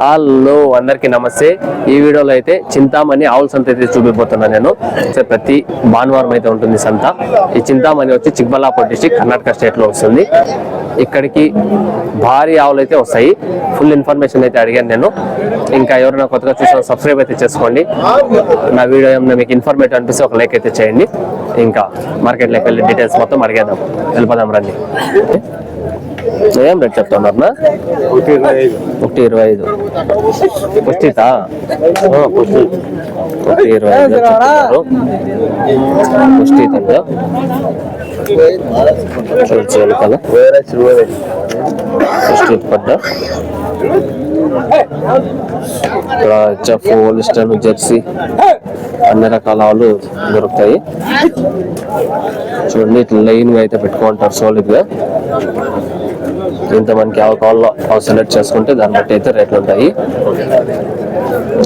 Hello అందరికి నమస్తే. ఈ వీడియోలో అయితే చింతామణి ఆవుల సంత అయితే చూపిపోతున్నాను నేను. సో ప్రతి భానువారం అయితే ఉంటుంది సంత. ఈ చింతామణి వచ్చి చిక్బల్లాపూర్ డిస్టిక్ కర్ణాటక స్టేట్లో వస్తుంది. ఇక్కడికి భారీ ఆవులు అయితే వస్తాయి. ఫుల్ ఇన్ఫర్మేషన్ అయితే అడిగాను నేను. ఇంకా ఎవరైనా కొత్తగా చూసిన సబ్స్క్రైబ్ అయితే చేసుకోండి. నా వీడియో ఏమైనా మీకు ఇన్ఫర్మేటివ్ అనిపిస్తే ఒక లైక్ అయితే చేయండి. ఇంకా మార్కెట్లోకి వెళ్ళి డీటెయిల్స్ మొత్తం అడిగేద్దాం. వెళ్ళిపోదాం రండి. ఏం రేట్ చెప్తున్నారు ఒకటి ఇరవై ఐదు. పుష్టితా ఒకటి ఇరవై ఐదు చెప్తున్నారు. పుష్టిత చూడాలి కదా పుష్టిత పడ్డ ఇక్కడ హెచ్ఎఫ్ హోలిస్టన్ జెర్సీ అన్ని రకాల ఆవులు దొరుకుతాయి. చూడండి ఇట్లా లైన్ అయితే పెట్టుకుంటారు సోలిడ్ గా ఇంత మనకి ఆవు సెలెక్ట్ చేసుకుంటే దాన్ని బట్టి అయితే రేట్లు ఉంటాయి.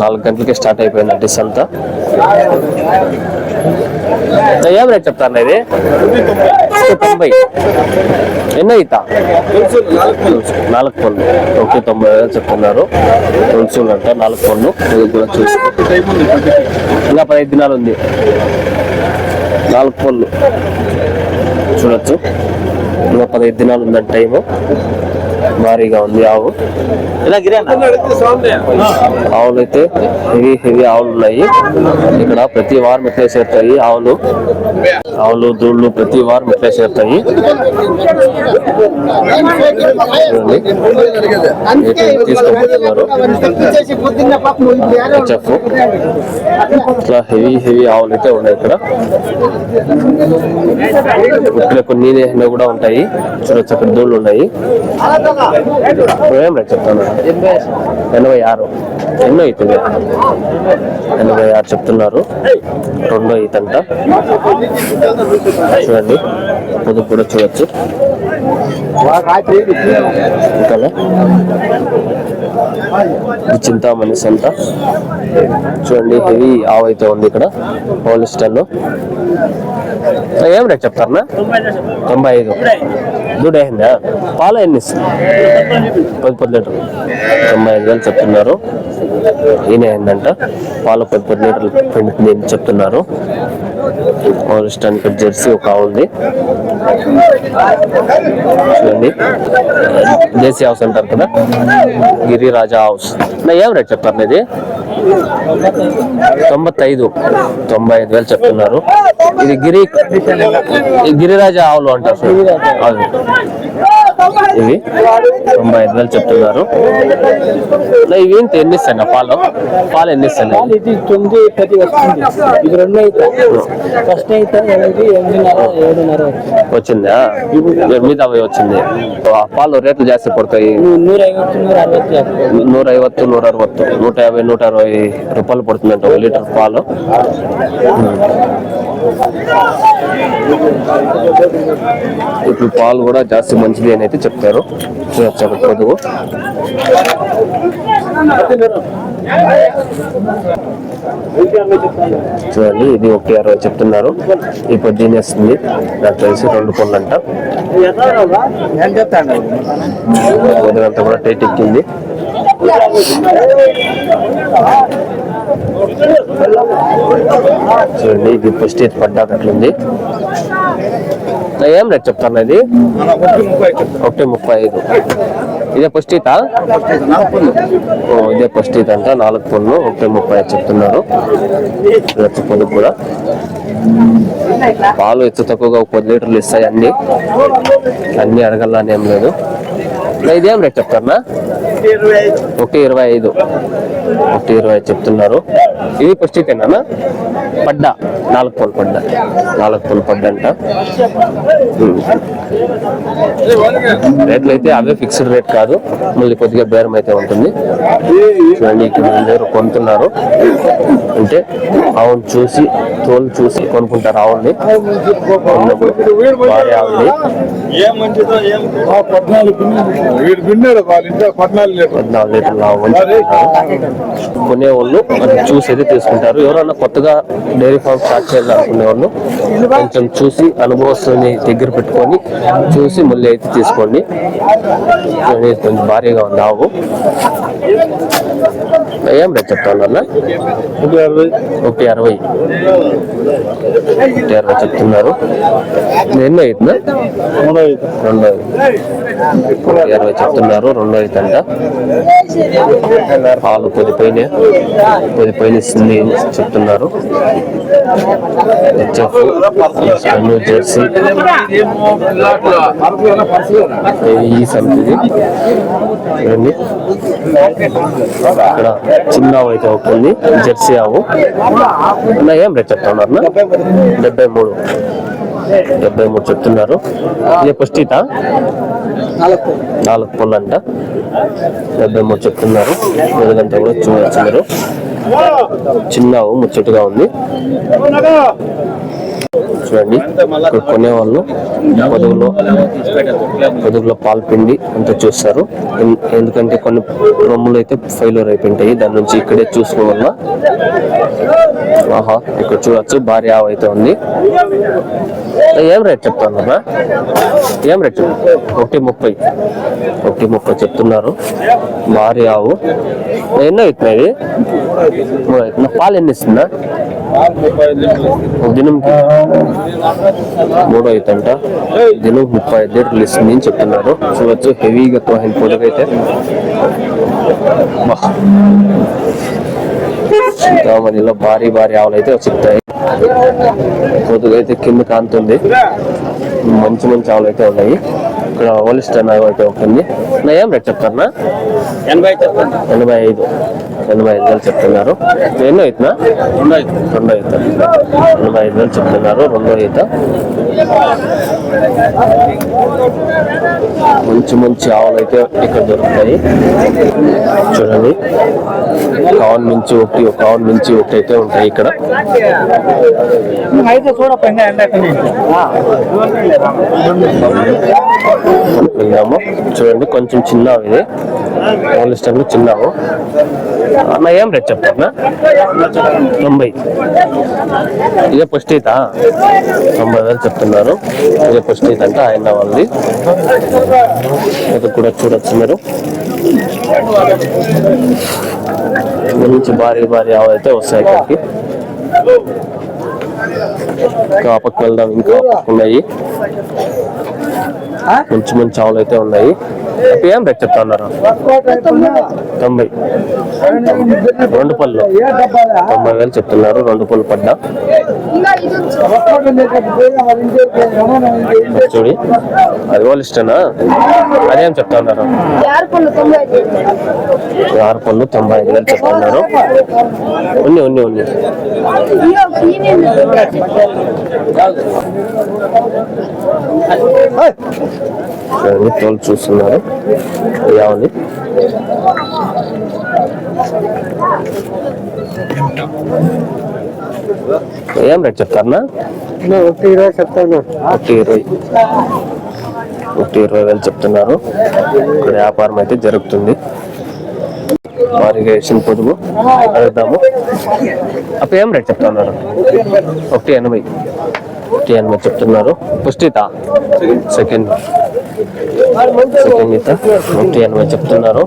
నాలుగు గంటలకి స్టార్ట్ అయిపోయింది డిస్ అంతా. ఏం రేట్ చెప్తాను ఇది? తొంభై ఎన్నో ఇత నాలుగు పళ్ళు. ఒకటి తొంభై వేలు చెప్తున్నారు. తులసూలు అంట నాలుగు పళ్ళు. ఇది కూడా చూసి. ఇంకా పదిహేను దినాలు ఉంది. నాలుగు పళ్ళు. చూడొచ్చు. పదహైదు దినాలు ఉందంట టైము భారీగా ఉంది ఆవు. ఆవులు అయితే హెవీ హెవీ ఆవులు ఉన్నాయి. ఇక్కడ ప్రతి వారం ఇట్లే చేరుతాయి ఆవులు. ఆవులు దూళ్ళు ప్రతి వారం ఇట్లే చేరుతాయి. హెచ్ఎఫ్. ఇట్లా హెవీ హెవీ ఆవులు అయితే ఉన్నాయి ఇక్కడ. ఇక్కడ కొన్ని నీళ్ళు కూడా ఉంటాయి. చూడొచ్చు అక్కడ దూళ్ళు ఉన్నాయి. ఏం రేట్ చెప్తాను? ఎనభై ఆరు. ఎన్నో అవుతుంది ఎనభై ఆరు చెప్తున్నారు. రెండో ఈతంట. చూడండి. పొదుపు కూడా చూడొచ్చు. చింతామణి సంత. చూడండి హెవీ ఆవు అయితే ఉంది ఇక్కడ. హోలిస్టన్ ఏం రేట్ చెప్తారనా తొంభై ఐదు. దూడ అయిందా పాలు ఎన్ని పది పది లీటర్లు. తొంభై ఐదు వేలు చెప్తున్నారు. ఈయన అయిందంట. పాలు పది పది లీటర్లు పిండుతుంది అని చెప్తున్నారు. హోలిస్టన్ జెర్సీ ఒక ఉంది చూడండి. దేశీ హౌస్ అంటారు కదా? గిరిరాజా హౌస్ నా ఏం రేట్ చెప్తారు ఇది? తొంభై ఐదు తొంభై ఐదు వేలు చెప్తున్నారు. ఇది గిరి గిరిరాజా ఆవులు అంటారు. అవును. ఇవి తొంభై ఐదు వేలు చెప్తున్నారు. ఇవి ఏంటి? ఎన్ని ఇస్తాను పాలు? పాలు ఎన్ని ఇస్తాను తొమ్మిది అయితే. ఫస్ట్ వచ్చిందా? ఎనిమిది అవి వచ్చింది. పాలు రేట్లు జాస్తి పడతాయి. నూర ఐవత్తు నూర అరవత్తు. నూట యాభై నూట అరవై రూపాయలు పడుతుందంట ఒక లీటర్ పాలు. ఇప్పుడు పాలు కూడా జాస్తి మంచిది అని అయితే చెప్తారు. చూడొచ్చు అక్కడ పొదుగు చూడండి ఇది ఒకటి అరవై చెప్తున్నారు. ఈ పొద్దున్నే వస్తుంది నాకు తెలిసి రెండు పనులు అంట ఉదయంతా కూడా టైట్ ఎక్కింది. చూడండి ఇది ఫస్ట్ ఇది పడ్డాక ఏం రేట్ చెప్తాను ఇది? ఒకటి ముప్పై ఐదు. ఇదే పుష్టిత ఇదే పుష్టిత అంట నాలుగు పళ్ళు ఒకటి ముప్పై ఐదు చెప్తున్నారు. లక్ష పొదుపు కూడా. పాలు ఎత్తు తక్కువగా ఒక పది లీటర్లు ఇస్తాయి అన్ని. అన్ని అడగలని ఏం లేదు. నా ఇదేం రేట్ చెప్తారనా ఒకటి ఇరవై ఐదు. ఒకటి ఇరవై ఐదు చెప్తున్నారు. ఇది పుష్టితేనా పడ్డా? నాలుగు పళ్ళు పడ్డా. నాలుగు పళ్ళు పడ్డా అంట. రేట్లు అయితే అవే ఫిక్స్డ్ రేట్ కాదు. మళ్ళీ కొద్దిగా బేరం అయితే ఉంటుంది. చూడండి ఇక్కడ అందరూ కొనుక్కున్నారు అంటే ఆవును చూసి తోలు చూసి కొనుక్కుంటారు ఆవుల్ని. కొన్నప్పుడు భారీ ఆవుల్ని. వీడు విన్నాడు వాళ్ళ ఇంట్లో పద్నాలుగు లీటర్ పద్నాలుగు లీటర్ల ఆవు అని చెప్తున్నారు. కొనే వాళ్ళు అది చూసి అయితే తీసుకుంటారు. ఎవరన్నా కొత్తగా డైరీ ఫామ్ స్టార్ట్ చేయాలనుకునే వాళ్ళు కొంచెం చూసి అనుభవస్తుని దగ్గర పెట్టుకొని చూసి మళ్ళీ అయితే తీసుకోండి. కొంచెం భారీగా ఉంది ఆవు. ఏం రేట్ చెప్తా ఉన్నా ఒకటి అరవై. ఒకటి అరవై. చెప్తున్నారు. ఎన్నో అవుతుందా రెండో అరవై చెప్తున్నారు రెండో అవుతుంట పాలు పొదిపోయిన పైన ఇస్తుంది చెప్తున్నారు. HF new Jersey. ఈ సంతిది చూడండి ఇక్కడ చిన్న ఆవు అయితే అవుతుంది జెర్సీ ఆవు అన్న ఏం రేట్ చెప్తున్నారు డెబ్బై మూడు. డెబ్బై మూడు చెప్తున్నారు. ఇది పుష్టిత నాలుగు నాలుగు పళ్ళు అంట డెబ్బై మూడు చెప్తున్నారు. ఎదుగంతా కూడా చూడవచ్చు మీరు. చిన్న ముచ్చట్టుగా ఉంది. చూడండి ఇక్కడ కొనేవాళ్ళు పొదుగులో పొదుగులో పాలు పిండి అంతా చూస్తారు. ఎందుకంటే కొన్ని రొమ్ములు అయితే ఫెయిల్యూర్ అయిపోయింటాయి. దాని నుంచి ఇక్కడే చూసుకోవాలన్నా ఆహా ఇక్కడ చూడొచ్చు. భారీ ఆవు అయితే ఉంది. ఏం రేట్ చెప్తానన్నా ఏం రేట్ ఒకటి ముప్పై. ఒకటి ముప్పై చెప్తున్నారు. భారీ ఆవు. ఎన్నో అవుతున్నాయి పాలు ఎన్ని ఇస్తుందా దినంకి మూడో అవుతంట దినం ముప్పై ఐదు లీటర్లు ఇస్తుంది అని చెప్తున్నారు. చూడొచ్చు హెవీగా తోహిన పొదగైతే. బా. చింతామణిలో భారీ భారీ ఆవులు అయితే చెప్తాయి పొదుగైతే కింద కాంతుంది. మంచి మంచి ఆవులు అయితే ఉన్నాయి. ఇక్కడ ఓలిస్టర్ ఆవు అయితే ఉంటుంది నా ఏం రేట్ చెప్తారా ఎనభై చెప్పండి ఎనభై ఐదు. ఎనభై ఐదు వేలు చెప్తున్నారు. ఎన్నో అవుతున్నా రెండు ఐదు రెండో ఈత ఎనభై ఐదు వేలు చెప్తున్నారు. రెండో ఈత మంచి మంచి ఆవులు అయితే ఇక్కడ దొరుకుతాయి. చూడండి. కావన్ నుంచి ఒకటి ఒక కావన్ నుంచి ఒకటి అయితే ఉంటాయి ఇక్కడ. వెళ్దాము చూడండి కొంచెం చిన్న ఇది. పోలిస్టర్లు చిన్నవు. అన్న ఏం రేట్ చెప్తారా తొంభై. ఇదే పుష్టిత? తొంభై వేలు చెప్తున్నారు. ఇదే పుష్టిత అంటే ఆయన వాళ్ళది. ఇది కూడా చూడొచ్చు మీరు. మంచి భారీ భారీ ఆవు అయితే వస్తాయి ఇక్కడికి. ఇంకా పక్క వెళ్దాం ఇంకా పక్క ఉన్నాయి. మంచి మంచి ఆవులు అయితే ఉన్నాయి. ఏం రేట్ చెప్తా ఉన్నారు తొంభై. రెండు పళ్ళు. తొంభై వేలు చెప్తున్నారు రెండు పళ్ళు పడ్డా. చూడి అది వాళ్ళు ఇష్టనా అదేం చెప్తా ఉన్నారు ఆరు పళ్ళు తొంభై ఐదు వేలు. చెప్తున్నారు ఉన్ని ఉన్ని ఉన్ని. వాళ్ళు చూస్తున్నారు? ఏమండి? ఏం రేట్ చెప్తారనా ఒకటి ఇరవై చెప్తాను. ఒకటి ఇరవై. ఒకటి ఇరవై వేలు చెప్తున్నారు. వ్యాపారం అయితే జరుగుతుంది. వారిగా వేసిన పొదుపు అడుగుతాము అప్పుడు ఏం రేట్ చెప్తున్నారు? ఒకటి ఎనభై. ఒకటి ఎనభై చెప్తున్నారు. పుష్టిత. సెకండ్ సెకండ్ ఒకటి ఎనభై చెప్తున్నారు.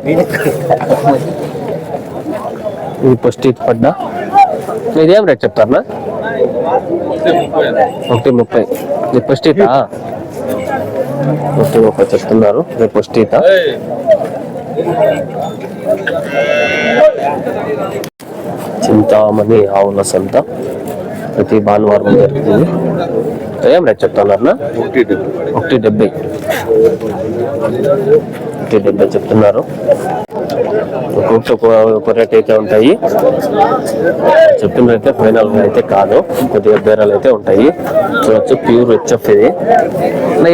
ఇది పుష్టిత పడ్డా? ఇదేం రేట్ చెప్తారా ఒకటి ముప్పై. ఇది పుష్టిత ఒకటి ముప్పై చెప్తున్నారు. ఇది పుష్టిత చింతామణి ఆవుల సంత. ప్రతి భానువారం జరుగుతుంది. ఏం రేట్ చెప్తున్నారు ఒకటి డెబ్బై. డెబ్బై చెప్తున్నారు? ఒక్కొక్క ఒక- రేట్ అయితే ఉంటాయి. చెప్పిన ఫైనల్ అయితే కాదు. కొద్దిగా బేరాలు అయితే ఉంటాయి. చూడొచ్చు ప్యూర్ హెచ్ఎఫ్ ఇది.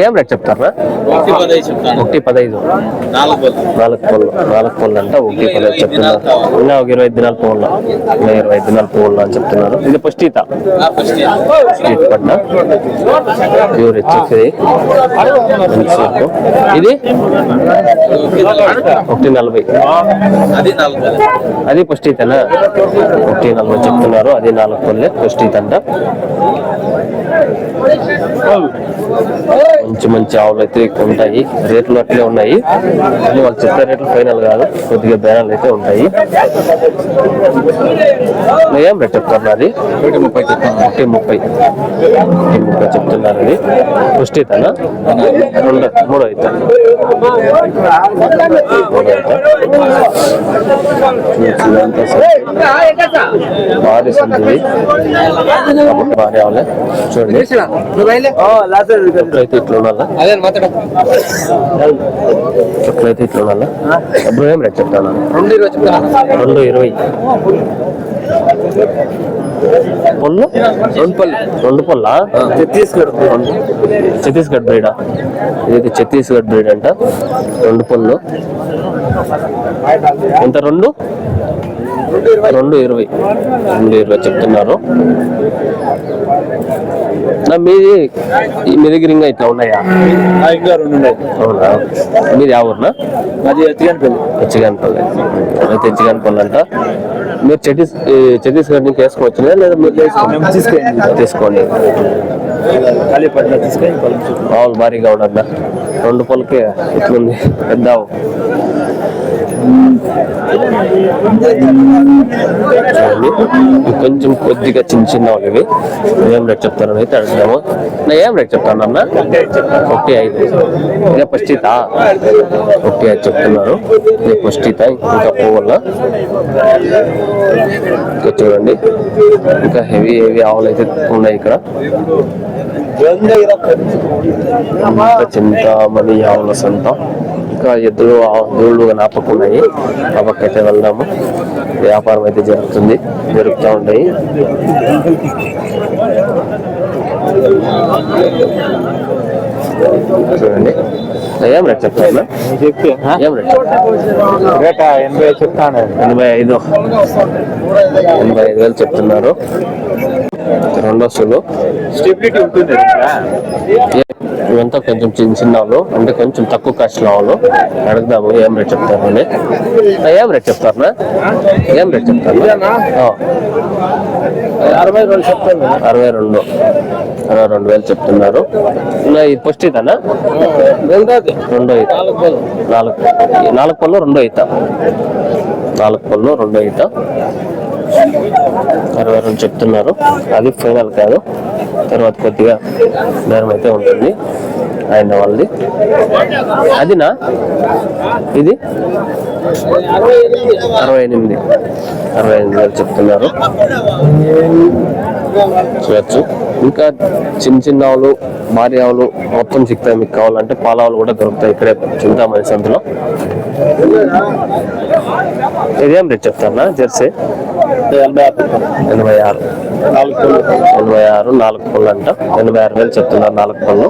ఏం రేట్ చెప్తారా? ఒకటి పదహైదు నాలుగు పళ్ళు. నాలుగు పళ్ళు అంట ఒకటి పదహైదు చెప్తున్నారు. ఇంకా ఒక ఇరవై దినాలు పోవాల ఇంకా ఇరవై ఐదు దినాలు పోవాల అని చెప్తున్నారు. ఇది పుష్టిత. స్ట్రీట్ పడ్డ ప్యూర్ హెచ్ఎఫ్ ఇది. ఇది? ఒకటి నలభై. అది ఫస్ట్ ఈతనా ఒకటి నలభై చెప్తున్నారు. అది నాలుగు పల్లె ఫస్ట్ మంచి మంచి ఆవులు అయితే ఉంటాయి. రేట్లు అట్లే ఉన్నాయి. కానీ వాళ్ళు చెప్పే రేట్లు ఫైనల్ కాదు. కొద్దిగా బేరాలు అయితే ఉంటాయి. ఏం రేట్ చెప్తారు అది ముప్పై చెప్తాను. ఒకటి ముప్పై. ఒకటి ముప్పై చెప్తున్నారండి. ఫస్ట్ ఈతనా రెండు మూడో ఈత మూడో ఈత ఇదంతా సరే. భారీ సంది భారీ ఆవులే చూడండి. ఎట్లయితే ఇట్లా ఉండాలా? ఎట్లయితే ఇట్లా ఉండాలా? డబ్బులు ఏం రేట్ చెప్తాను? రెండు ఇరవై. పొల్లు రెండు పళ్ళు. రెండు పళ్ళ? ఛత్తీస్గఢ్ ఛత్తీస్గఢ్ బ్రీడా. ఇది ఛత్తీస్గఢ్ బ్రీడ్ అంట. రెండు పళ్ళు. ఎంత రెండు? రెండు ఇరవై. రెండు ఇరవై చెప్తున్నారు. నా మీది మీ దగ్గర ఇంకా ఇట్లా ఉన్నాయా? ఇంకా రెండు ఉన్నాయి. అవునా? మీది ఆ ఊరునా? అది ఎత్తికనిపల్లి హెచ్చిగానిపల్లి అయితే హెచ్చిగానిపల్లి అంట. మీరు ఛత్తీస్ ఛత్తీస్గఢ్ నుంచి వేసుకోవచ్చునా లేదా మీరు తీసుకోండి. మామూలు భారీగా ఉండద్దా రెండు పొలకి ఇట్లుంది. పెద్ద కొంచెం కొద్దిగా చిన్న చిన్న వాళ్ళవి. ఇవి ఏం రేట్ చెప్తారని అయితే అడుగుదాము. నా ఏం రేట్ చెప్తాను అన్న? ఒకటి ఐదు. ఇదే ఫస్ట్ ఈత ఒకటి ఐదు చెప్తున్నారు. ఇదే ఫస్ట్ ఇంకా పువ్వుల చూడండి. ఇంకా హెవీ హెవీ ఆవులు అయితే ఉన్నాయి ఇక్కడ. చింతామణి ఆవుల సంత. ఇంకా ఎద్దులు దూళ్ళు నాపకున్నాయి ఆ పక్క అయితే వెళ్దాము. వ్యాపారం అయితే జరుగుతుంది. జరుగుతూ ఉంటాయి. చూడండి. ఏం రేట్ చెప్తాను ఏం రేట్ చెప్తాను రేట? ఎనభై చెప్తాను. ఎనభై ఐదు. ఎనభై ఐదు వేలు చెప్తున్నారు. రెండో సులు స్టెబిలిటీ ఉంటుంది ఇవంతా కొంచెం చిన్న చిన్న వాళ్ళు అంటే కొంచెం తక్కువ కాస్ట్ వాళ్ళు. అడుగుదాము ఏం రేట్ చెప్తారు అని. ఏం రేట్ చెప్తారు ఏం రేట్ చెప్తారు? అరవై రెండు చెప్తాను అరవై రెండు. అరవై రెండు వేలు చెప్తున్నారు. ఇది ఫస్ట్ ఇదనా? రెండో ఈత. నాలుగు నాలుగు పళ్ళు రెండో ఈత. నాలుగు పళ్ళు రెండో ఈత. అరవై రెండు చెప్తున్నారు. అది ఫైనల్ కాదు. తర్వాత కొద్దిగా బేరం అయితే ఉంటుంది. ఆయన వాళ్ళది. అదినా? ఇది? అరవై ఎనిమిది. అరవై ఎనిమిది వేలు చెప్తున్నారు. చూడొచ్చు. ఇంకా చిన్న చిన్న ఆవులు భారీ ఆవులు మొత్తం చిక్తాయి మీకు కావాలంటే పాల ఆవులు కూడా దొరుకుతాయి. ఇక్కడే చింతామణి సంతలో ఇదేం రేట్ చెప్తారా జెర్సీ? ఎనభై ఆరు చెప్తాను ఎనభై ఆరు. నాలుగు పళ్ళు ఎనభై ఆరు నాలుగు పళ్ళు అంట. ఎనభై ఆరు వేలు చెప్తున్నారు నాలుగు పళ్ళు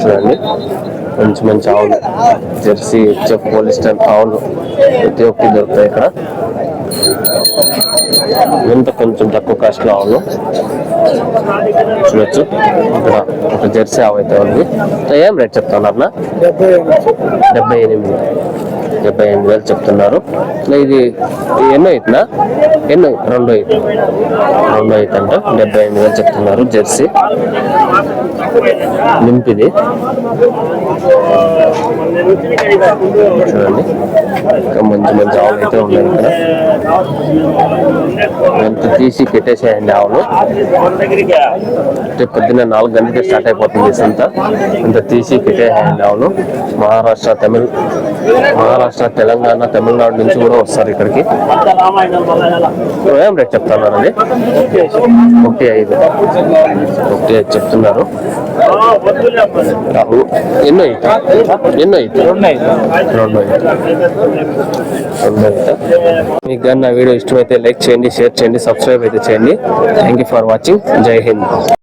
చూడండి. మంచి మంచి ఆవులు. జెర్సీ హెచ్ఎఫ్ పోలిస్టర్ ఆవులు ప్రతి ఒక్కటి దొరుకుతాయి ఇక్కడ. ఎంత కొంచెం తక్కువ కాస్ట్లో ఆవులు. చూడొచ్చు. ఇక్కడ ఒక జెర్సీ ఆవు అయితే ఉంది. ఏం రేట్ చెప్తున్నారు అన్న? డెబ్బై ఎనిమిది. డెబ్బై ఎనిమిది వేలు చెప్తున్నారు. ఇది ఎన్నో అవుతుందా ఎన్నో రెండో ఇత్ రెండో ఇత్ డెబ్బై ఎనిమిది వేలు చెప్తున్నారు జెర్సీ. నింపిది. చూడండి. ఇంకా మంచి మంచి ఆవులు అయితే ఉన్నాయి ఇక్కడ. ఎంత తీసి పెట్టేసేయండి ఆవులు. అంటే పొద్దున్న నాలుగు గంటలకి స్టార్ట్ అయిపోతుంది సంత. ఇంత తీసి పెట్టేసేయండి ఆవులు. మహారాష్ట్ర తమిళ మహారాష్ట్ర తెలంగాణ తమిళనాడు నుంచి కూడా వస్తారు ఇక్కడికి. ఏం రేట్ చెప్తున్నారు అది? ఒకటి ఐదు. ఒకటి ఐదు చెప్తున్నారు. ఎన్నో ఈత ఎన్నో ఈత రెండో ఈత రెండో ఈత మీకు కానీ నా వీడియో ఇష్టమైతే లైక్ చేయండి షేర్ చేయండి సబ్స్క్రైబ్ అయితే చేయండి. థ్యాంక్ యూ ఫర్ వాచింగ్ జై హింద్.